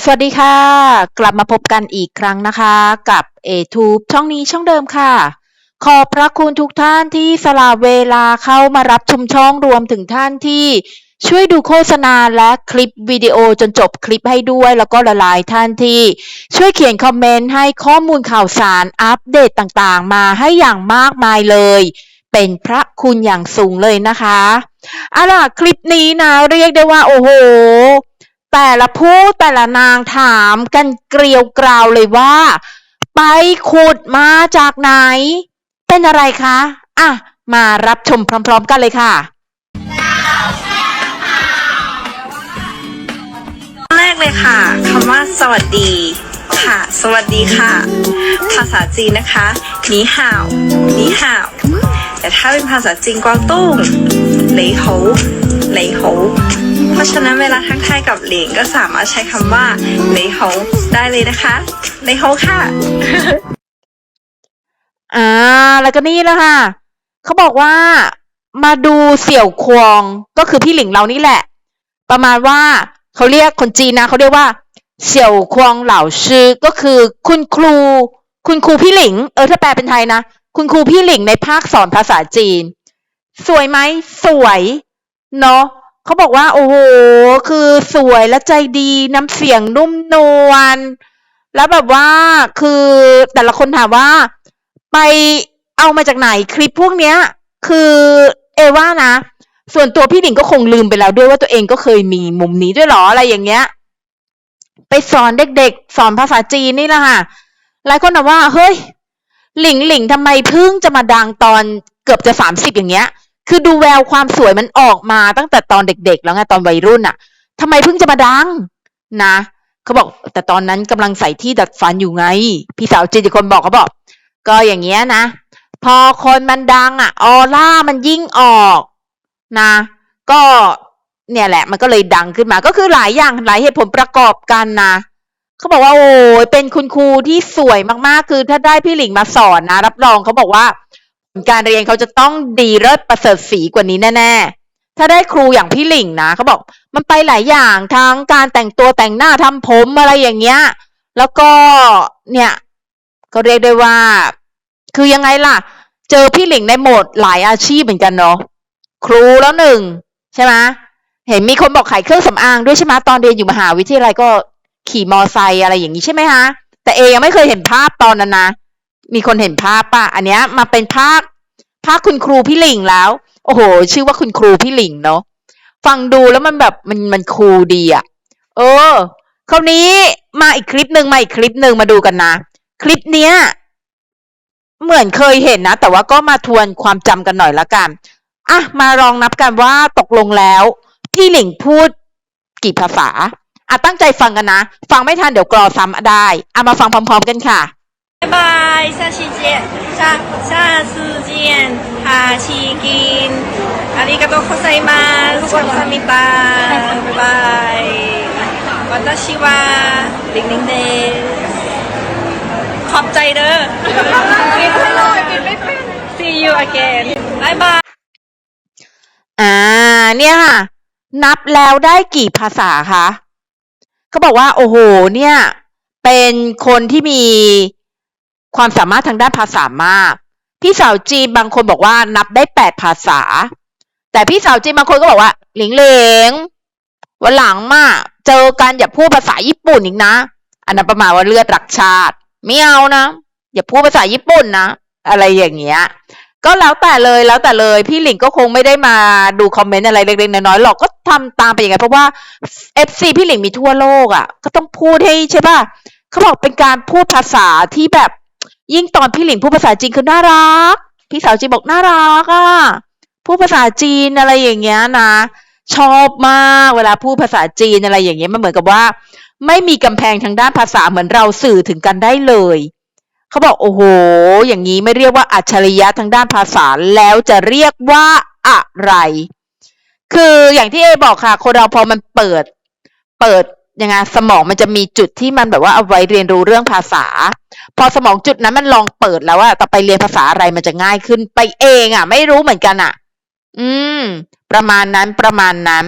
สวัสดีค่ะ กลับมาพบกันอีกครั้งนะคะ กับ a t u b e ช่องนี้ช่องเดิมค่ะ ขอบพระคุณทุกท่านที่สละเวลาเข้ามารับชมช่องรวมถึงท่านที่ช่วยดูโฆษณาและคลิปวิดีโอจนจบคลิปให้ด้วย แล้วก็หลายๆท่านที่ช่วยเขียนคอมเมนต์ให้ข้อมูลข่าวสารอัปเดตต่างๆ มาให้อย่างมากมายเลย เป็นพระคุณอย่างสูงเลยนะคะอาล่ะคลิปนี้นะเรียกได้ว่า โอ้โห แต่ละผู้แต่ละนางถามกันเกลียวกราวเลยว่า ไปขุดมาจากไหน เป็นอะไรคะ อะ มารับชมพร้อมๆกันเลยค่ะแรกเลยค่ะคำว่าสวัสดี ค่ะ สวัสดีค่ะ ภาษาจีนนะคะหนีห่าวหนีห่าวแต่ถ้าเป็นภาษาจีนกวางตุ้งเหลยโหเหลยโหเพราะฉะนั้นเวลาทักทายกับเหลงก็สามารถใช้คำว่าเหลยโหได้เลยนะคะเหลยโหค่ะ อ่า แล้วก็นี่แหละค่ะ เขาบอกว่ามาดูเสี่ยวควงก็คือพี่หลิงเรานี่แหละ ประมาณว่าเขาเรียกคนจีนนะเขาเรียกว่า เสี่ยวควงเหล่าชื่อก็คือคุณครู คุณครูพี่หลิง เออถ้าแปลเป็นไทยนะ คุณครูพี่หลิงในภาคสอนภาษาจีน สวยไหมสวยเนาะเขาบอกว่า โอ้โหคือสวยและใจดีน้ำเสียงนุ่มนวลแล้วแบบว่าคือแต่ละคนถามว่า ไปเอามาจากไหนคลิปพวกเนี้ย คือเอว่านะ ส่วนตัวพี่หนิงก็คงลืมไปแล้วด้วยว่าตัวเองก็เคยมีมุมนี้ด้วยหรออะไรอย่างเงี้ย ไปสอนเด็กๆ สอนภาษาจีนนี่แหละค่ะ หลายคนถามว่า เฮ้ย หลิงหลิงทำไมเพิ่งจะมาดังตอนเกือบจะสามสิบอย่างเงี้ย คือดูแววความสวยมันออกมาตั้งแต่ตอนเด็กๆ แล้วไงตอนวัยรุ่นอะทำไมเพิ่งจะมาดังนะเขาบอก แต่ตอนนั้นกำลังใส่ที่ดัดฟันอยู่ไง พี่สาวจีนคนบอกเขาบอก ก็อย่างเงี้ยนะ พอคนมันดังอะออร่ามันยิ่งออกนะ ก็ เนี่ยแหละ มันก็เลยดังขึ้นมา ก็คือหลายอย่างหลายเหตุผลประกอบกันนะเขาบอกว่าโอ้ยเป็นคุณครูที่สวยมากๆ คือถ้าได้พี่หลิงมาสอนนะ รับรองเขาบอกว่าการเรียนเขาจะต้องดีเลิศประเสริฐสีกว่านี้แน่ๆ ถ้าได้ครูอย่างพี่หลิงนะเขาบอกมันไปหลายอย่างทั้งการแต่งตัวแต่งหน้าทำผมอะไรอย่างเงี้ย แล้วก็เนี่ยก็เรียกได้ว่า คือยังไงล่ะ เจอพี่หลิงในโหมดหลายอาชีพเหมือนกันเนาะครูแล้วหนึ่งใช่ไหม เห็นมีคนบอกขายเครื่องสำอางด้วยใช่ไหมตอนเรียนอยู่มหาวิทยาลัยก็ขี่มอไซค์อะไรอย่างนี้ใช่ไหมฮะแต่เอยังไม่เคยเห็นภาพตอนนั้นนะมีคนเห็นภาพปะอันเนี้ยมาเป็นภาคภาคคุณครูพี่หลิงแล้ว โอ้โห ชื่อว่าคุณครูพี่หลิงเนาะฟังดูแล้วมันแบบมันมันคูลดีอะเออคราวนี้มาอีกคลิปหนึ่งมาอีกคลิปหนึ่งมาดูกันนะ คลิปเนี้ยเหมือนเคยเห็นนะ แต่ว่าก็มาทวนความจำกันหน่อยละกันอะมาลองนับกันว่าตกลงแล้ว พี่หลิงพูดกี่ภาษา อ่ะ ตั้งใจฟังกันนะ ฟังไม่ทันเดี๋ยวกรอซ้ำได้ อ่ะ มาฟังพร้อมๆกันค่ะ 拜拜，下期见，下下次见，哈奇金，ありがとうございます。ございま拜拜。私はลิงลิงเดขอบใจเด้อกินไม่ลอยกินไม่เป็น See you again บายบาย อ่า เนี่ยค่ะ นับแล้วได้กี่ภาษาคะเขาบอกว่า โอ้โห เนี่ย เป็นคนที่มีความสามารถทางด้านภาษามาก พี่สาวจีนบางคนบอกว่านับได้แปดภาษา แต่พี่สาวจีนบางคนก็บอกว่า หลิงเหลงวันหลังมาเจอกันอย่าพูดภาษาญี่ปุ่นอีกนะ อันนั้นประมาณว่าเลือดรักชาติ ไม่เอานะ อย่าพูดภาษาญี่ปุ่นนะ อะไรอย่างเงี้ย ก็แล้วแต่เลยแล้วแต่เลย พี่หลิงก็คงไม่ได้มาดูคอมเมนต์อะไรเล็กๆน้อยๆหรอกก็ทำตามไปอย่างไงเพราะว่า FC พี่หลิงมีทั่วโลกอะ่ะ ก็ต้องพูดให้ใช่ป่ะเขาบอกเป็นการพูดภาษาที่แบบ ยิ่งตอนพี่หลิงพูดภาษาจีนคือน่ารัก พี่สาวจีนบอกน่ารักอะ่ะพูดภาษาจีนอะไรอย่างเงี้ยนะ ชอบมากเวลาพูดภาษาจีนอะไรอย่างเงี้ยมันเหมือนกับว่า ไม่มีกำแพงทางด้านภาษาเหมือนเราสื่อถึงกันได้เลย เขาบอกโอ้โห อย่างนี้ไม่เรียกว่าอัจฉริยะทางด้านภาษาแล้วจะเรียกว่าอะไร คืออย่างที่เอบอกค่ะ คนเราพอมันเปิด เปิดยังไงสมองมันจะมีจุดที่มันแบบว่าเอาไว้เรียนรู้เรื่องภาษา พอสมองจุดนั้นมันลองเปิดแล้วว่าต่อไปเรียนภาษาอะไรมันจะง่ายขึ้นไปเองอะ ไม่รู้เหมือนกันอะ อืม ประมาณนั้นประมาณนั้น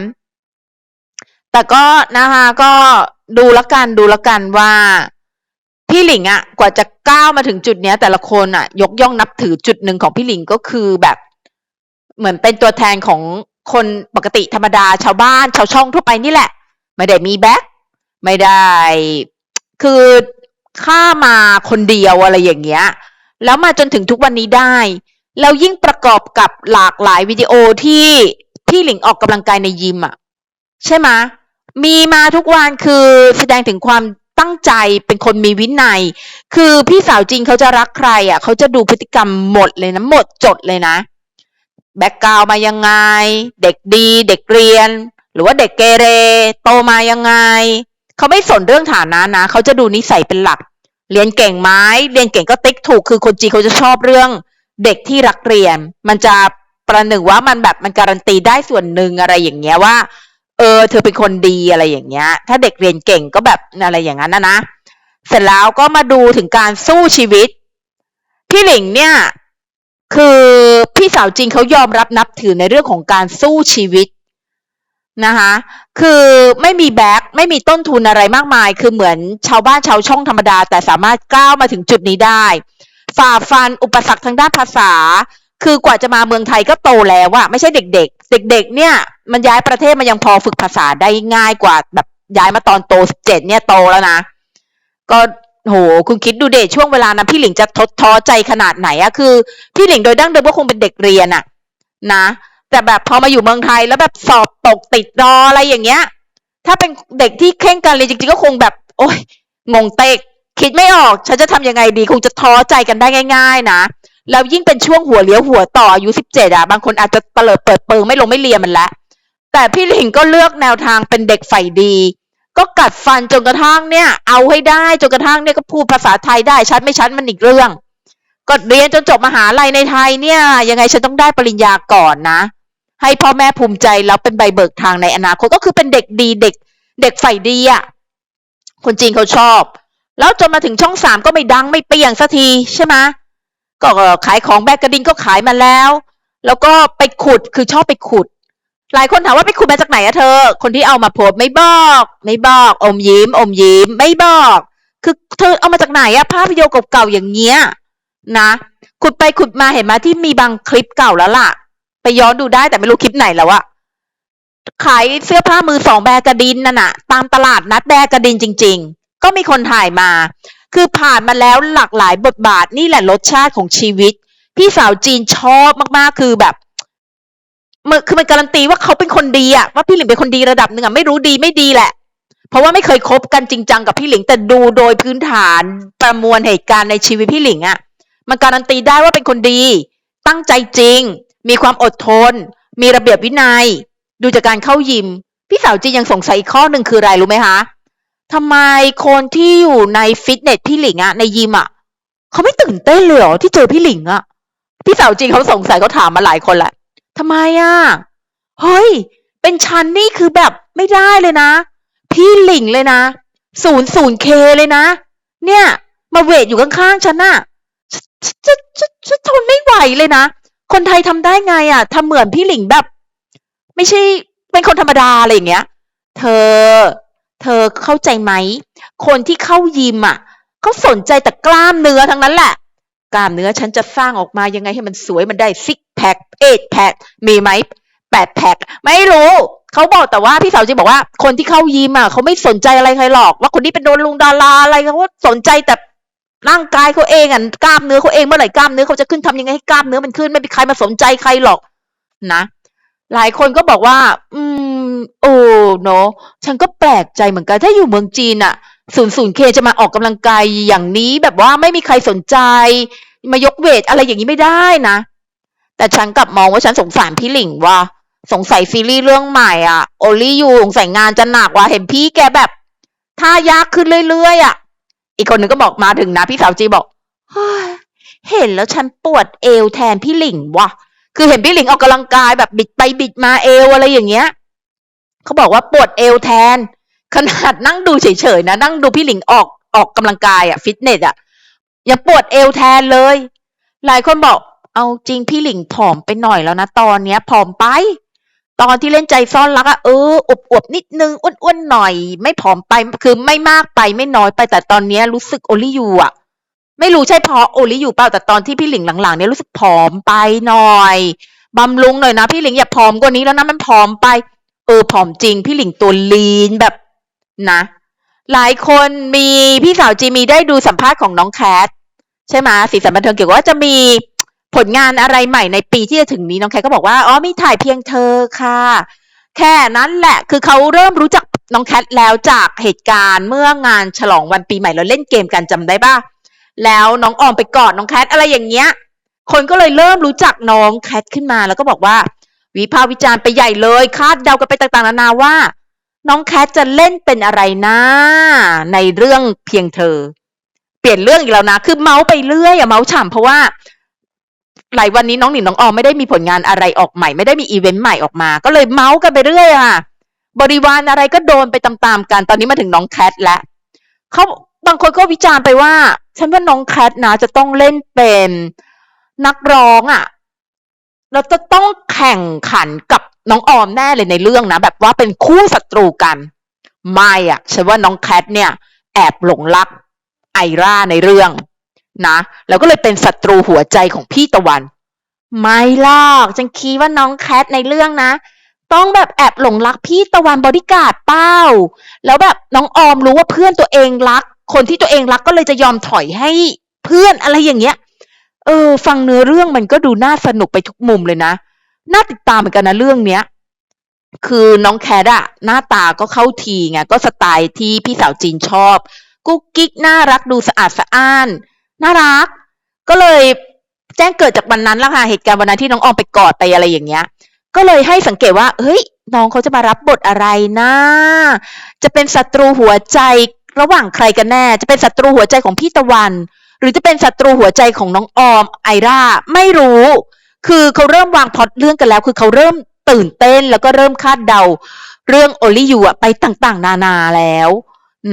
แต่ก็นะคะก็ดูละกันดูละกันว่า พี่หลิงอะกว่าจะก้าวมาถึงจุดเนี้ย แต่ละคนอะยกย่องนับถือจุดหนึ่งของพี่หลิงก็คือแบบ เหมือนเป็นตัวแทนของคนปกติธรรมดาชาวบ้านชาวช่องทั่วไปนี่แหละ ไม่ได้มีแบ็คไม่ได้ คือข้ามาคนเดียวอะไรอย่างเงี้ย แล้วมาจนถึงทุกวันนี้ได้แล้วยิ่งประกอบกับหลากหลายวิดีโอที่พี่หลิงออกกำลังกายในยิมอะใช่ไหมมีมาทุกวันคือแสดงถึงความ ตั้งใจเป็นคนมีวินัย คือพี่สาวจริงเขาจะรักใครอะเขาจะดูพฤติกรรมหมดเลยนะหมดจดเลยนะ แบ็กกราวมายังไง เด็กดี เด็กเรียน หรือว่าเด็กเกเร โตมายังไงเขาไม่สนเรื่องฐานะนะเขาจะดูนิสัยเป็นหลัก เรียนเก่งไหมเรียนเก่งก็ติ๊กถูกคือคนจีนเขาจะชอบเรื่อง เด็กที่รักเรียน มันจะประหนึ่งว่ามันแบบมันการันตีได้ส่วนหนึ่งอะไรอย่างเงี้ยว่า เออ เธอเป็นคนดีอะไรอย่างเงี้ย ถ้าเด็กเรียนเก่งก็แบบอะไรอย่างนั้นนะนะ เสร็จแล้วก็มาดูถึงการสู้ชีวิต พี่หลิงเนี่ย คือพี่สาวจริงเขายอมรับนับถือในเรื่องของการสู้ชีวิตนะคะคือไม่มีแบ็คไม่มีต้นทุนอะไรมากมาย คือเหมือนชาวบ้านชาวช่องธรรมดา แต่สามารถก้าวมาถึงจุดนี้ได้ ฝ่าฟันอุปสรรคทางด้านภาษา คือกว่าจะมาเมืองไทยก็โตแล้วอะไม่ใช่เด็ก ๆ เด็ก ๆ เนี่ย มันย้ายประเทศมันยังพอฝึกภาษาได้ง่ายกว่าแบบย้ายมาตอนโตสิบเจ็ดเนี่ยโตแล้วนะ ก็โหคุณคิดดูเดชช่วงเวลานั้นพี่หลิงจะทดท้อใจขนาดไหนอะคือ พี่หลิงโดยดั้งเดิมก็คงเป็นเด็กเรียนอะนะ แต่แบบพอมาอยู่เมืองไทยแล้วแบบสอบตกติดรออะไรอย่างเงี้ย ถ้าเป็นเด็กที่เคร่งการเรียจริงๆก็คงแบบ โอ้ยงงเตกคิดไม่ออก ฉันจะทำยังไงดี คงจะท้อใจกันได้ง่าย ๆ นะ แล้วยิ่งเป็นช่วงหัวเลี้ยวหัวต่ออายุสิบเจ็ดอะ บางคนอาจจะเตลิดเปิดเปิงไม่ลงไม่เรียนมันล้วแต่พี่หลิงก็เลือกแนวทางเป็นเด็กใฝ่ดี ก็กัดฟันจนกระทั่งเนี่ย เอาให้ได้จนกระทั่งเนี่ยก็พูดภาษาไทยได้ชัดไม่ชัดมันอีกเรื่องก็เรียนจนจบมหาลัยในไทยเนี่ย ยังไงฉันต้องได้ปริญญาก่อนนะ ให้พ่อแม่ภูมิใจแล้วเป็นใบเบิกทางในอนาคตก็คือเป็นเด็กดีเด็ก เด็กใฝ่ดีอะ่ะคนจีนเขาชอบ แล้วจนมาถึงช่องสามก็ไม่ดังไม่เปรี้ยงสักทีใช่ไหม ก็ขายของแบกกระดินก็ขายมาแล้ว แล้วก็ไปขุดคือชอบไปขุด หลายคนถามว่าไปขุดมาจากไหนอะเธอ คนที่เอามาโพสไม่บอก ไม่บอก อมยิ้ม อมยิ้ม ไม่บอก คือเธอเอามาจากไหนอะภาพวิดีโอเก่าๆอย่างเงี้ยนะ ขุดไปขุดมาเห็นไหมที่มีบางคลิปเก่าแล้วล่ะ ไปย้อนดูได้แต่ไม่รู้คลิปไหนแล้วอะขายเสื้อผ้ามือสองแบรกระดินนั่นน่ะ ตามตลาดนัดแบรกระดินจริง ๆ ก็มีคนถ่ายมา คือผ่านมาแล้วหลากหลายบทบาทนี่แหละรสชาติของชีวิต พี่สาวจีนชอบมากๆคือแบบมันคือมันการันตีว่าเขาเป็นคนดีอะว่าพี่หลิงเป็นคนดีระดับหนึ่งอะไม่รู้ดีไม่ดีแหละ เพราะว่าไม่เคยคบกันจริงจังกับพี่หลิง แต่ดูโดยพื้นฐานประมวลเหตุการณ์ในชีวิตพี่หลิงอะมันการันตีได้ว่าเป็นคนดี ตั้งใจจริง มีความอดทน มีระเบียบวินัย ดูจากการเข้ายิม พี่สาวจีนยังสงสัยอีกข้อหนึ่งคืออะไรรู้ไหมคะ ทำไมคนที่อยู่ในฟิตเนสพี่หลิงอะในยิมอะเขาไม่ตื่นเต้นเลยเหรอที่เจอพี่หลิงอะพี่สาวจีนเขาสงสัยเขาถามมาหลายคนแหละทำไมอะเฮ้ย เป็นฉันนี่คือแบบไม่ได้เลยนะ พี่หลิงเลยนะศูนย์ศูนย์เคเลยนะ เนี่ย มาเวทอยู่ข้างๆฉันน่ะจะจะจะทนไม่ไหวเลยนะ คนไทยทำได้ไงอะทำเหมือนพี่หลิงแบบ ไม่ใช่เป็นคนธรรมดาอะไรอย่างเงี้ย เธอ เธอเข้าใจไหม คนที่เข้ายิมอะเขาสนใจแต่กล้ามเนื้อทั้งนั้นแหละ กล้ามเนื้อฉันจะสร้างออกมายังไงให้มันสวยมันได้ซิกแพคเอทแพคมีไหมแปดแพคไม่รู้เขาบอกแต่ว่าพี่สาวจีบอกว่า คนที่เข้ายิมอะเขาไม่สนใจอะไรใครหรอก ว่าคนนี้เป็นโดนลุงดาราอะไรเขาสนใจแต่ร่างกายเขาเองอะกล้ามเนื้อเขาเองเมื่อไหร่กล้ามเนื้อเขาจะขึ้นทำยังไงให้กล้ามเนื้อมันขึ้นไม่มีใครมาสนใจใครหรอกนะ หลายคนก็บอกว่า อืม โอ้เนาะฉันก็แปลกใจเหมือนกันถ้าอยู่เมืองจีนอะศูนย์ศูนย์เคจะมาออกกำลังกายอย่างนี้แบบว่าไม่มีใครสนใจ มายกเวทอะไรอย่างนี้ไม่ได้นะ แต่ฉันกลับมองว่าฉันสงสารพี่หลิงว่า สงสัยซีรีส์เรื่องใหม่อะโอลี่ยูสงสัยงานจะหนักว่ะเห็นพี่แกแบบท่ายากขึ้นเรื่อยๆอะ อีกคนหนึ่งก็บอกมาถึงนะ พี่สาวจีบอกเฮ้ยเห็นแล้วฉันปวดเอวแทนพี่หลิงว่ะ คือเห็นพี่หลิงออกกำลังกายแบบบิดไปบิดมาเอวอะไรอย่างเงี้ย เขาบอกว่าปวดเอวแทน ขนาดนั่งดูเฉยๆนะนั่งดูพี่หลิงออกออกกำลังกายอะฟิตเนสอะยังปวดเอวแทนเลย หลายคนบอกเอาจริงพี่หลิงผอมไปหน่อยแล้วนะตอนเนี้ยผอมไป ตอนที่เล่นใจซ่อนรักอะเอออวบนิดนึงอ้วนๆหน่อย ไม่ผอมไปคือไม่มากไปไม่น้อยไปแต่ตอนเนี้ยรู้สึกโอลิยูอะไม่รู้ใช่เพราะโอลิยูเปล่าแต่ตอนที่พี่หลิงหลังๆเนี่ยรู้สึกผอมไปหน่อยบำรุงหน่อยนะพี่หลิงอย่าผอมกว่านี้แล้วนะมันผอมไป เออผอมจริง พี่หลิงตัวลีนแบบนะ หลายคนมีพี่สาวจีมีได้ดูสัมภาษณ์ของน้องแคทใช่ไหมสีสันบันเทิงเกี่ยวกับว่าจะมีผลงานอะไรใหม่ในปีที่จะถึงนี้น้องแคทก็บอกว่าอ๋อมีถ่ายเพียงเธอค่ะ แค่นั้นแหละ คือเขาเริ่มรู้จักน้องแคทแล้วจากเหตุการณ์เมื่องานฉลองวันปีใหม่เราเล่นเกมกันจำได้ป่ะแล้วน้องออมไปกอดน้องแคทอะไรอย่างเงี้ย คนก็เลยเริ่มรู้จักน้องแคทขึ้นมาแล้วก็บอกว่า วิพากษ์วิจารณ์ไปใหญ่เลย คาดเดากันไปต่างๆนานาว่า น้องแคทจะเล่นเป็นอะไรนะในเรื่องเพียงเธอ เปลี่ยนเรื่องอีกแล้วนะ คือเมาส์ไปเรื่อยอะเมาส์ฉ่ำเพราะว่าหลายวันนี้น้องหนิงน้องออมไม่ได้มีผลงานอะไรออกใหม่ไม่ได้มีอีเวนต์ใหม่ออกมา ก็เลยเมาส์กันไปเรื่อยอะค่ะบริวารอะไรก็โดนไปตามๆกัน ตอนนี้มาถึงน้องแคทแล้วเขาบางคนก็วิจารณ์ไปว่า ฉันว่าน้องแคทนะจะต้องเล่นเป็นนักร้องอะ เราจะต้องแข่งขันกับน้องออมแน่เลยในเรื่องนะ แบบว่าเป็นคู่ศัตรูกัน ไม่อะฉันว่าน้องแคทเนี่ย แอบหลงรักไอราในเรื่องนะแล้วก็เลยเป็นศัตรูหัวใจของพี่ตะวัน ไม่หรอกฉันคิดว่าน้องแคทในเรื่องนะ ต้องแบบแอบหลงรักพี่ตะวันบอดี้การ์ดเป้า แล้วแบบน้องออมรู้ว่าเพื่อนตัวเองรัก คนที่ตัวเองรักก็เลยจะยอมถอยให้เพื่อนอะไรอย่างเงี้ย เออ ฟังเนื้อเรื่องมันก็ดูน่าสนุกไปทุกมุมเลยนะ น่าติดตามเหมือนกันนะเรื่องเนี้ย คือน้องแคทอะหน้าตาก็เข้าทีไงก็สไตล์ที่พี่สาวจีนชอบ กุ๊กกิ๊กน่ารักดูสะอาดสะอ้าน น่ารัก ก็เลยแจ้งเกิดจากวันนั้นละค่ะเหตุการณ์วันนั้นที่น้องออมไปกอดไปอะไรอย่างเงี้ย ก็เลยให้สังเกตว่า เฮ้ย น้องเขาจะมารับบทอะไรนะจะเป็นศัตรูหัวใจระหว่างใครกันแน่ จะเป็นศัตรูหัวใจของพี่ตะวัน หรือจะเป็นศัตรูหัวใจของน้องออมไอราไม่รู้ คือเขาเริ่มวางพล็อตเรื่องกันแล้ว คือเขาเริ่มตื่นเต้นแล้วก็เริ่มคาดเดา เรื่องโอลิยูอะไปต่างๆ นานาแล้ว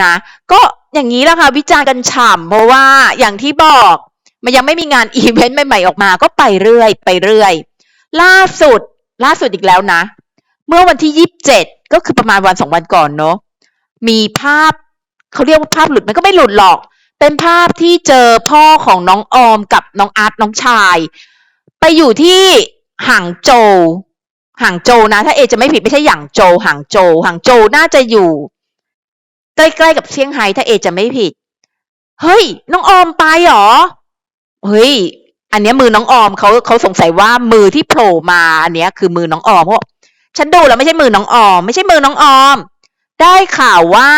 นะก็อย่างนี้แหละค่ะวิจารณ์กันฉ่ำเพราะว่าอย่างที่บอกมันยังไม่มีงานอีเวนต์ใหม่ๆออกมา ก็ไปเรื่อยไปเรื่อย ล่าสุด ล่าสุดอีกแล้วนะ เมื่อวันที่ยี่สิบเจ็ดก็คือประมาณวันสองวันก่อนเนาะมีภาพเขาเรียกว่าภาพหลุดมันก็ไม่หลุดหรอก เป็นภาพที่เจอพ่อของน้องออมกับน้องอาร์ตน้องชาย ไปอยู่ที่ห่างโจวห่างโจวนะ ถ้าเอจะไม่ผิดไม่ใช่หยางโจวห่างโจวห่างโจวน่าจะอยู่ใกล้ๆกับเซี่ยงไฮ้ถ้าเอจะไม่ผิด เฮ้ย น้องออมไปหรอ เฮ้ย อันนี้มือน้องออมเขาเขาสงสัยว่ามือที่โผล่มาอันนี้คือมือน้องออมเพราะฉันดูแล้วไม่ใช่มือน้องออม ไม่ใช่มือน้องออม ได้ข่าวว่า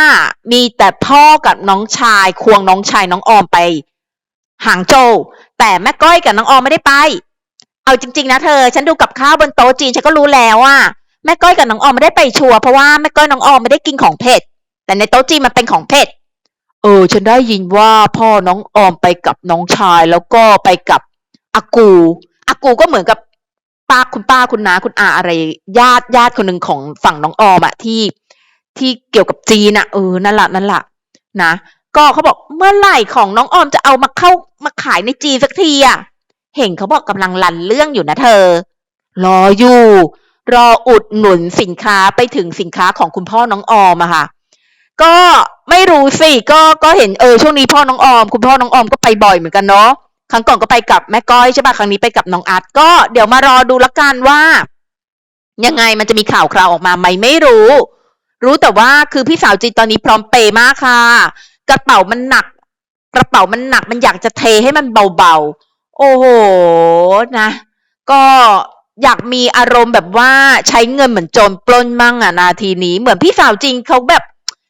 มีแต่พ่อกับน้องชายควงน้องชายน้องออมไปหางโจวแต่แม่ก้อยกับน้องออมไม่ได้ไป เอาจริง ๆ นะเธอ ฉันดูกับข้าวบนโต๊ะจีนฉันก็รู้แล้วว่าแม่ก้อยกับน้องออมไม่ได้ไปชัวร์เพราะว่าแม่ก้อยน้องออมไม่ได้กินของเผ็ดแต่ในโต๊ะจีนมันเป็นของเผ็ดเออ ฉันได้ยินว่าพ่อน้องออมไปกับน้องชายแล้วก็ไปกับอากูอากูก็เหมือนกับป้าคุณป้าคุณน้าคุณอาอะไรญาติญาติคนหนึ่งของฝั่งน้องออมอะที่ ที่เกี่ยวกับจีนอะเออนั่นแหละนั่นแหละนะก็เขาบอกเมื่อไหร่ของน้องออมจะเอามาเข้ามาขายในจีนสักทีอะเห็นเขาบอกกำลังรันเรื่องอยู่นะเธอ รออยู่ รออุดหนุนสินค้าไปถึงสินค้าของคุณพ่อน้องออมอะค่ะก็ไม่รู้สิก็ก็เห็นเออช่วงนี้พ่อน้องออม คุณพ่อน้องออมก็ไปบ่อยเหมือนกันเนาะครั้งก่อนก็ไปกับแม่ก้อยใช่ป่ะครั้งนี้ไปกับน้องอาร์ตก็เดี๋ยวมารอดูละกันว่า ยังไงมันจะมีข่าวคราวออกมาไหมไม่รู้ รู้แต่ว่าคือพี่สาวจีนตอนนี้พร้อมเปย์มากค่ะ กระเป๋ามันหนัก กระเป๋ามันหนักมันอยากจะเทให้มันเบาๆ โอ้โหนะ ก็อยากมีอารมณ์แบบว่าใช้เงินเหมือนโจรปล้นมั่งอะนาทีนี้เหมือนพี่สาวจริงเขาแบบ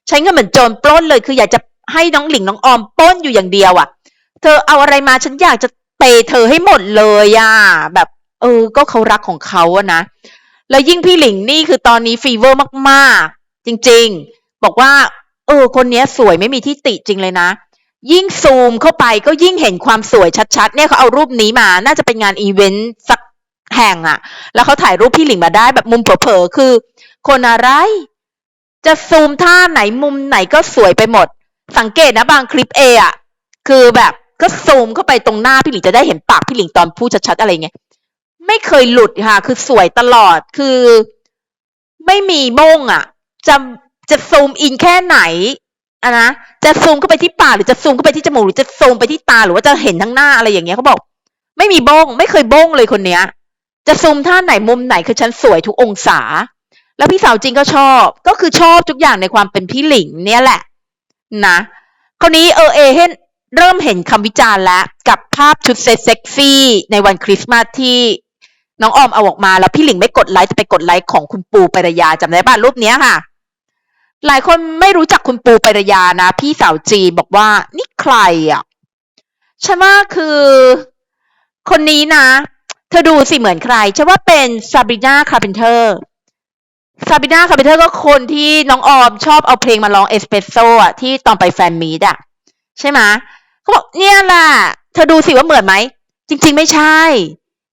ใช้เงินเหมือนโจรปล้นเลย คืออยากจะให้น้องหลิงน้องออมปล้นอยู่อย่างเดียวอะ่ะ เธอเอาอะไรมาฉันอยากจะเปย์เธอให้หมดเลยอะ่ะแบบ เออ ก็เขารักของเขาอะนะแล้วยิ่งพี่หลิงนี่คือตอนนี้ฟีเวอร์มากๆ จริง ๆ บอกว่า เออ คนนี้สวยไม่มีที่ติจริงเลยนะ ยิ่งซูมเข้าไปก็ยิ่งเห็นความสวยชัดๆ เนี่ยเขาเอารูปนี้มา น่าจะเป็นงานอีเวนต์สักแห่งอะแล้วเขาถ่ายรูปพี่หลิงมาได้แบบมุมเผลอๆ คือ คนอะไร จะซูมท่าไหนมุมไหนก็สวยไปหมด สังเกตนะบางคลิปเออะคือแบบก็ซูมเข้าไปตรงหน้าพี่หลิงจะได้เห็นปากพี่หลิงตอนพูดชัดๆอะไรเงี้ยไม่เคยหลุดค่ะ คือสวยตลอดคือไม่มีบ้งอะ จะจะซูมอินแค่ไหนอะนะจะซูมเข้าไปที่ปากหรือจะซูมเข้าไปที่จมูกหรือจะซูมไปที่ตาหรือว่าจะเห็นทั้งหน้าอะไรอย่างเงี้ยเขาบอก ไม่มีบ้ง ไม่เคยบ้งเลยคนเนี้ย จะซูมท่าไหนมุมไหนคือฉันสวยทุกองศา แล้วพี่สาวจริงก็ชอบ ก็คือชอบทุกอย่างในความเป็นพี่หลิงเนี่ยแหละ นะคราวนี้เออเอเห็นเริ่มเห็นคำวิจารณ์แล้วกับภาพชุดเซ็ตเซ็กซี่ในวันคริสต์มาสที่น้องออมเอาออกมาแล้วพี่หลิงไม่กดไลค์จะไปกดไลค์ของคุณปูปรยาจำได้ป่ะรูปเนี้ยค่ะ หลายคนไม่รู้จักคุณปูปรยานะ พี่สาวจีบอกว่า นี่ใครอะฉันว่าคือ คนนี้นะ เธอดูสิเหมือนใครฉันว่าเป็นซาบิน่าคาร์เพนเตอร์ซาบิน่าคาร์เพนเตอร์ก็คนที่น้องออมชอบเอาเพลงมาร้องเอสเปรสโซอะที่ตอนไปแฟนมีดอะใช่ไหมเขาบอกเนี่ยแหละเธอดูสิว่าเหมือนไหม จริง ๆ ไม่ใช่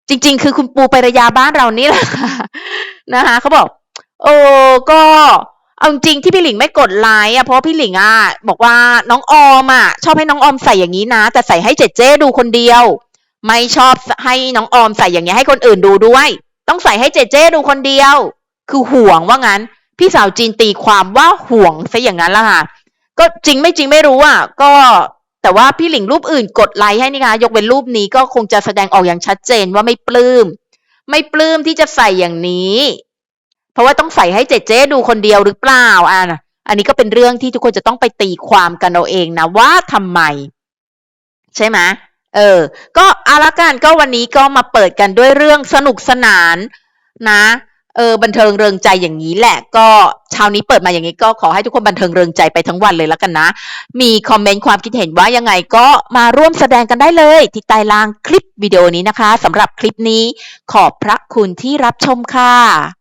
จริง ๆ คือคุณปูปรยาบ้านเรานี่แหละนะคะเขาบอก โอ้ก็ เอาจริงที่พี่หลิงไม่กดไลค์อะเพราะพี่หลิงอะบอกว่าน้องออมอะชอบให้น้องออมใส่อย่างนี้นะ แต่ใส่ให้เจเจดูคนเดียว ไม่ชอบให้น้องออมใส่อย่างเงี้ยให้คนอื่นดูด้วย ต้องใส่ให้เจเจดูคนเดียว คือห่วงว่างั้น พี่สาวจีนตีความว่าห่วงซะอย่างนั้นละค่ะ ก็จริงไม่จริงไม่รู้อะก็แต่ว่าพี่หลิงรูปอื่นกดไลค์ให้นี่คะยกเว้นรูปนี้ก็คงจะแสดงออกอย่างชัดเจนว่าไม่ปลื้ม ไม่ปลื้มที่จะใส่อย่างนี้ เพราะว่าต้องใส่ให้เจ๊เจ๊ดูคนเดียวหรือเปล่าอะนะอันนี้ก็เป็นเรื่องที่ทุกคนจะต้องไปตีความกันเอาเองนะว่าทำไม ใช่ไหมเออ ก็อาละกันก็วันนี้ก็มาเปิดกันด้วยเรื่องสนุกสนานนะ เออบันเทิงเริงใจอย่างนี้แหละ ก็เช้านี้เปิดมาอย่างนี้ก็ขอให้ทุกคนบันเทิงเริงใจไปทั้งวันเลยแล้วกันนะ มีคอมเมนต์ความคิดเห็นว่ายังไงก็มาร่วมแสดงกันได้เลย ที่ใต้ล่างคลิปวิดีโอนี้นะคะสำหรับคลิปนี้ขอบพระคุณที่รับชมค่ะ